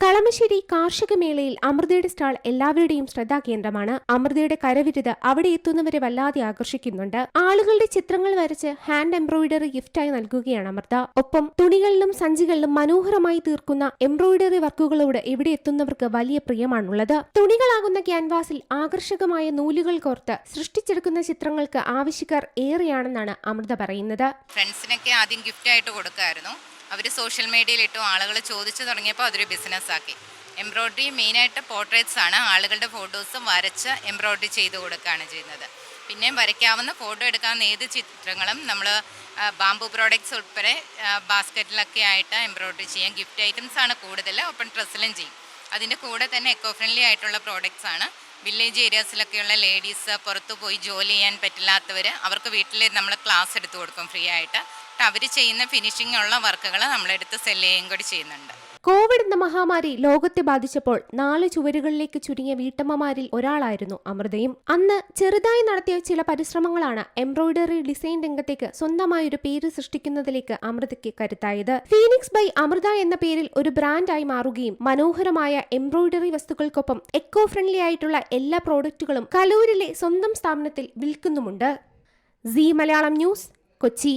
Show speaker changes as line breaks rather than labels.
കളമശ്ശേരി കാർഷിക മേളയിൽ അമൃതയുടെ സ്റ്റാൾ എല്ലാവരുടെയും ശ്രദ്ധാകേന്ദ്രമാണ് അമൃതയുടെ കരവിരുത് അവിടെ എത്തുന്നവരെ വല്ലാതെ ആകർഷിക്കുന്നുണ്ട്. ആളുകളുടെ ചിത്രങ്ങൾ വരച്ച് ഹാൻഡ് എംബ്രോയിഡറി ഗിഫ്റ്റായി നൽകുകയാണ് അമൃത. ഒപ്പം തുണികളിലും സഞ്ചികളിലും മനോഹരമായി തീർക്കുന്ന എംബ്രോയിഡറി വർക്കുകളോട് ഇവിടെ എത്തുന്നവർക്ക് വലിയ പ്രിയമാണുള്ളത്. തുണികളാകുന്ന ക്യാൻവാസിൽ ആകർഷകമായ നൂലുകൾ കോർത്ത് സൃഷ്ടിച്ചെടുക്കുന്ന ചിത്രങ്ങൾക്ക് ആവശ്യക്കാർ ഏറെയാണെന്നാണ് അമൃത പറയുന്നത്.
ഫ്രണ്ട്സിനൊക്കെ ആദ്യം ഗിഫ്റ്റായിട്ട് കൊടുക്കുമായിരുന്നു അവർ സോഷ്യൽ മീഡിയയിൽ ഇട്ടു ആളുകൾ ചോദിച്ചു തുടങ്ങിയപ്പോൾ അതൊരു ബിസിനസ്സാക്കി എംബ്രോയ്ഡറി മെയിനായിട്ട് പോർട്രേറ്റ്സ് ആണ്. ആളുകളുടെ ഫോട്ടോസ് വരച്ച് എംബ്രോയ്ഡറി ചെയ്ത് കൊടുക്കുകയാണ് ചെയ്യുന്നത്. പിന്നെ വരയ്ക്കാവുന്ന ഫോട്ടോ എടുക്കാവുന്ന ഏത് ചിത്രങ്ങളും നമ്മൾ ബാംബു പ്രോഡക്ട്സ് ഉൾപ്പെടെ ബാസ്ക്കറ്റിലൊക്കെ ആയിട്ട് എംബ്രോയ്ഡറി ചെയ്യാം. ഗിഫ്റ്റ് ഐറ്റംസ് ആണ് കൂടുതൽ ഒപ്പം ഡ്രസ്സിലും ചെയ്യും. അതിന്റെ കൂടെ തന്നെ എക്കോ ഫ്രണ്ട്ലി ആയിട്ടുള്ള പ്രോഡക്റ്റ്സ് ആണ്. വില്ലേജ് ഏരിയാസിലൊക്കെയുള്ള ലേഡീസ് പുറത്തു പോയി ജോലി ചെയ്യാൻ പറ്റില്ലാത്തവർ അവർക്ക് വീട്ടിൽ നമ്മൾ ക്ലാസ് എടുത്തു കൊടുക്കും ഫ്രീ ആയിട്ട്. അവർ ചെയ്യുന്ന ഫിനിഷിംഗ് ഉള്ള വർക്കുകൾ നമ്മളെടുത്ത് സെല്ല് ചെയ്യുകയും കൂടി ചെയ്യുന്നുണ്ട്.
കോവിഡ് എന്ന മഹാമാരി ലോകത്തെ ബാധിച്ചപ്പോൾ നാല് ചുവരുകളിലേക്ക് ചുരുങ്ങിയ വീട്ടമ്മമാരിൽ ഒരാളായിരുന്നു അമൃതയും. അന്ന് ചെറുതായി നടത്തിയ ചില പരിശ്രമങ്ങളാണ് എംബ്രോയിഡറി ഡിസൈൻ രംഗത്തേക്ക് സ്വന്തമായ ഒരു പേര് സൃഷ്ടിക്കുന്നതിലേക്ക് അമൃതയ്ക്ക് കരുത്തായത്. ഫീനിക്സ് ബൈ അമൃത എന്ന പേരിൽ ഒരു ബ്രാൻഡായി മാറുകയും മനോഹരമായ എംബ്രോയിഡറി വസ്തുക്കൾക്കൊപ്പം എക്കോ ഫ്രണ്ട്ലി ആയിട്ടുള്ള എല്ലാ പ്രോഡക്റ്റുകളും കലൂരിലെ സ്വന്തം സ്ഥാപനത്തിൽ വിൽക്കുന്നുമുണ്ട്. C Malayalam news Kochi.